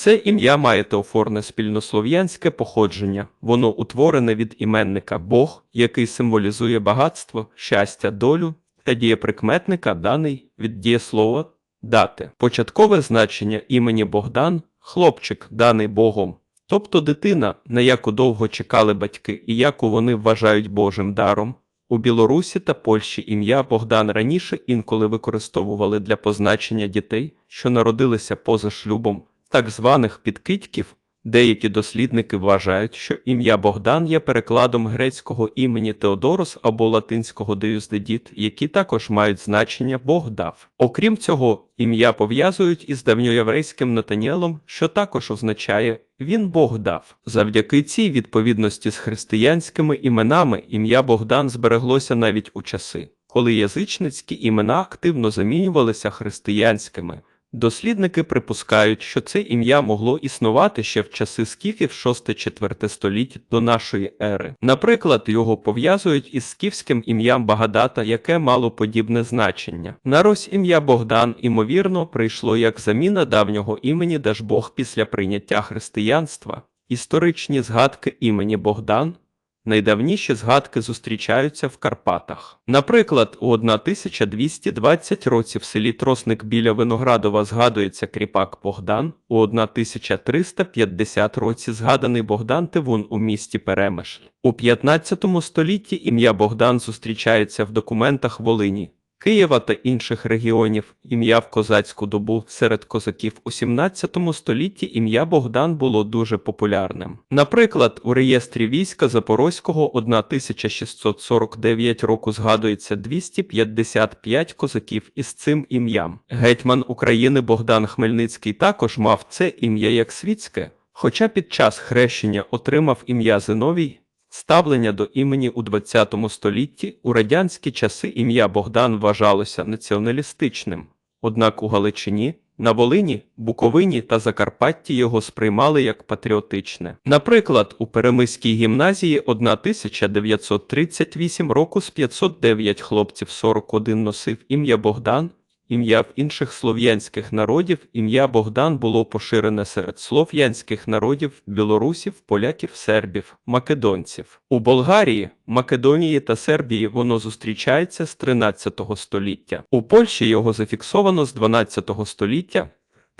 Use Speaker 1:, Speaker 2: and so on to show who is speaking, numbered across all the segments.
Speaker 1: Це ім'я має теофорне спільнослов'янське походження. Воно утворене від іменника Бог, який символізує багатство, щастя, долю та дієприкметника даний від дієслова дати. Початкове значення імені Богдан хлопчик, даний Богом. Тобто дитина, на яку довго чекали батьки і яку вони вважають Божим даром. У Білорусі та Польщі ім'я Богдан раніше інколи використовували для позначення дітей, що народилися поза шлюбом, так званих підкидьків. Деякі дослідники вважають, що ім'я Богдан є перекладом грецького імені Теодорос або латинського деюздедіт, які також мають значення Бог дав. Окрім цього, ім'я пов'язують із давньоєврейським Натаніелом, що також означає він Бог дав. Завдяки цій відповідності з християнськими іменами ім'я Богдан збереглося навіть у часи, коли язичницькі імена активно замінювалися християнськими. Дослідники припускають, що це ім'я могло існувати ще в часи скіфів 6-4 століть до нашої ери. Наприклад, його пов'язують із скіфським ім'ям Багадата, яке мало подібне значення. Нарось ім'я Богдан, імовірно, прийшло як заміна давнього імені Дажбог після прийняття християнства. Історичні згадки імені Богдан Найдавніші згадки зустрічаються в Карпатах. Наприклад, у 1220 році в селі Тросник біля Виноградова згадується кріпак Богдан, у 1350 році згаданий Богдан Тивун у місті Перемишль. У 15 столітті ім'я Богдан зустрічається в документах Волині. Києва та інших регіонів ім'я в козацьку добу серед козаків у 17 столітті ім'я Богдан було дуже популярним. Наприклад, у реєстрі війська Запорозького 1649 року згадується 255 козаків із цим ім'ям. Гетьман України Богдан Хмельницький також мав це ім'я як світське, хоча під час хрещення отримав ім'я Зиновій. Ставлення до імені у ХХ столітті у радянські часи ім'я Богдан вважалося націоналістичним. Однак у Галичині, на Волині, Буковині та Закарпатті його сприймали як патріотичне. Наприклад, у Перемиській гімназії 1938 року з 509 хлопців 41 носив ім'я Богдан. Ім'я в інших слов'янських народів ім'я Богдан було поширене серед слов'янських народів, білорусів, поляків, сербів, македонців. У Болгарії, Македонії та Сербії воно зустрічається з 13 століття. У Польщі його зафіксовано з 12 століття.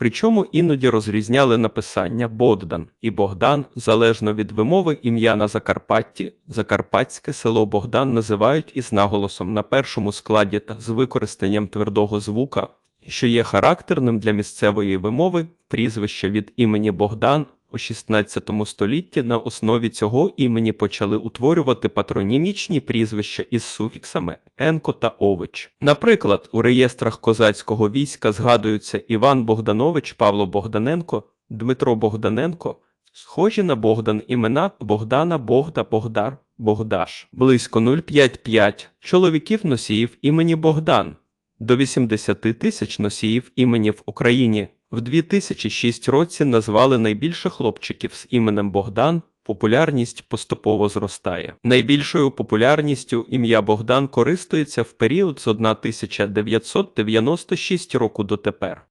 Speaker 1: Причому іноді розрізняли написання Богдан і Богдан залежно від вимови ім'я на Закарпатті. Закарпатське село Богдан називають із наголосом на першому складі та з використанням твердого звука, що є характерним для місцевої вимови, прізвище від імені Богдан. У 16 столітті на основі цього імені почали утворювати патронімічні прізвища із суфіксами енко та ович. Наприклад, у реєстрах козацького війська згадуються Іван Богданович, Павло Богданенко, Дмитро Богданенко, схожі на Богдан імена Богдана, Богда, Богдар, Богдаш. Близько 0,55 чоловіків носіїв імені Богдан, до 80 тисяч носіїв імені в Україні. В 2006 році назвали найбільше хлопчиків з іменем Богдан. Популярність поступово зростає. Найбільшою популярністю ім'я Богдан користується в період з 1996 року дотепер.